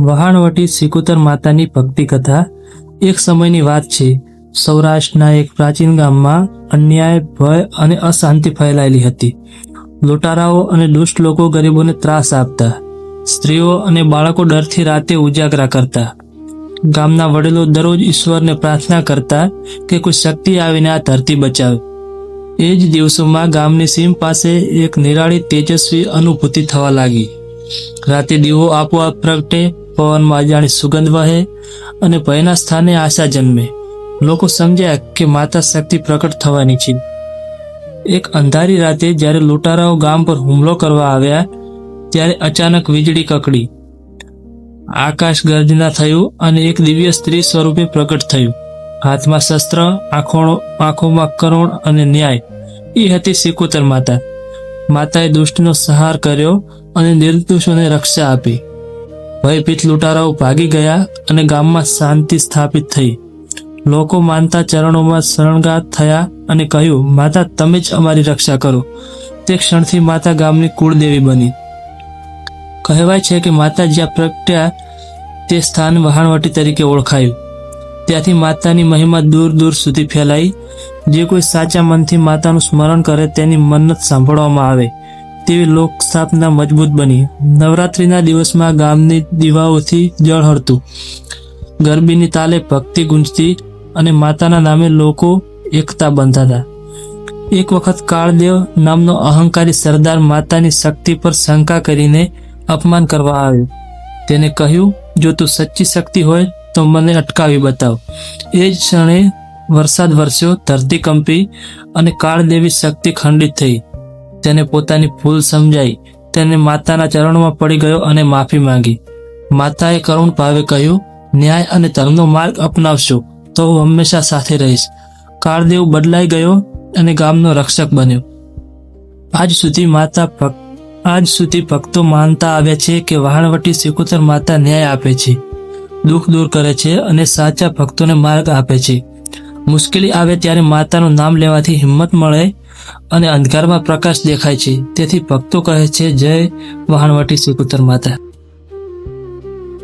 વહાણવટી સિકુતર માતાની ભક્તિ કથા એક સમયની વાત છે. સૌરાષ્ટ્રના એક પ્રાચીન ગામમાં અન્યાય, ભય અને અશાંતિ ફેલાયેલી હતી. લૂંટારાઓ અને દુષ્ટ લોકો ગરીબોને ત્રાસ આપતા. સ્ત્રીઓ અને બાળકો ડરથી રાતે ઉજાગરા કરતા. ગામના વડીલો દરરોજ ઈશ્વરને પ્રાર્થના કરતા કે કોઈ શક્તિ આવીને આ ધરતી બચાવે. એ જ દિવસોમાં ગામની સીમ પાસે એક નિરાળી તેજસ્વી અનુભૂતિ થવા લાગી. રાતે દીવો આપોઆપ પ્રગટે પવનમાં અજાણી સુગંધ વહે અને ભયના સ્થાને આશા જન્મે. લોકો સમજ્યા કે માતા શક્તિ પ્રકટ થવાની છે. એક અંધારી રાતે જ્યારે લૂંટારાઓ ગામ પર હુમલો કરવા આવ્યા, ત્યારે અચાનક વીજળી કકડી. આકાશ ગર્જના થયું અને એક દિવ્ય સ્ત્રી સ્વરૂપે પ્રકટ થયું. હાથમાં શસ્ત્ર આંખોણો આંખોમાં કરુણ અને ન્યાય. એ હતી સિકુતર માતા. માતાએ દુષ્ટનો સહાર કર્યો અને નિર્દોષોને રક્ષા આપી. ભયભીત લૂંટારાઓ ભાગી ગયા અને ગામમાં શાંતિ સ્થાપિત થઈ. લોકો માનતા ચરણોમાં શરણગાત થયા અને કહ્યું, માતા, તમે જ અમારી રક્ષા કરો. તે ક્ષણથી માતા ગામની કુળદેવી બની. કહેવાય છે કે માતા જ્યાં પ્રગટ્યા, તે સ્થાન વહાણવટી તરીકે ઓળખાયું. ત્યાંથી માતાની મહિમા દૂર દૂર સુધી ફેલાઈ. જે કોઈ સાચા મનથી માતાનું સ્મરણ કરે, તેની મન્નત સાંભળવામાં આવે. તેવી લોક સ્થાપના મજબૂત બની. નવરાત્રિના દિવસમાં ગામની દીવાઓથી જળ હરતું. ગરબીની તાલે ભક્તિ ગુંજતી અને માતાના નામે લોકો એકતા બંધાતા. એક વખત કાળદેવ નામનો અહંકારી સરદાર માતાની શક્તિ પર શંકા કરીને અપમાન કરવા આવ્યો. તેને કહ્યું, જો તું સચ્ચી શક્તિ હોય, તો મને અટકાવી બતાવ. એ જ ક્ષણે વરસાદ વરસ્યો ધરતી કંપી અને કાળદેવી શક્તિ ખંડિત થઈ. તેને પોતાની ભૂલ સમજાઈ, તેને માતાના ચરણમાં પડી ગયો અને માફી માંગી. માતાએ કરુણ ભાવે કહ્યું, ન્યાય અને ધર્મનો માર્ગ અપનાવશો, તો હું હંમેશા સાથે રહીશ. કાળદેવ બદલાઈ ગયો અને ગામનો રક્ષક બન્યો. આજ સુધી માતા આજ સુધી ભક્તો માનતા આવ્યા છે કે વહાણવટી શ્રીકુતર માતા ન્યાય આપે છે, દુઃખ દૂર કરે છે અને સાચા ભક્તોને માર્ગ આપે છે. મુશ્કેલી આવે ત્યારે માતાનું નામ લેવાથી હિંમત મળે અને અંધકારમાં પ્રકાશ દેખાય છે. તેથી ભક્તો કહે છે, જય વહાણવટી શ્રીકુતર માતા.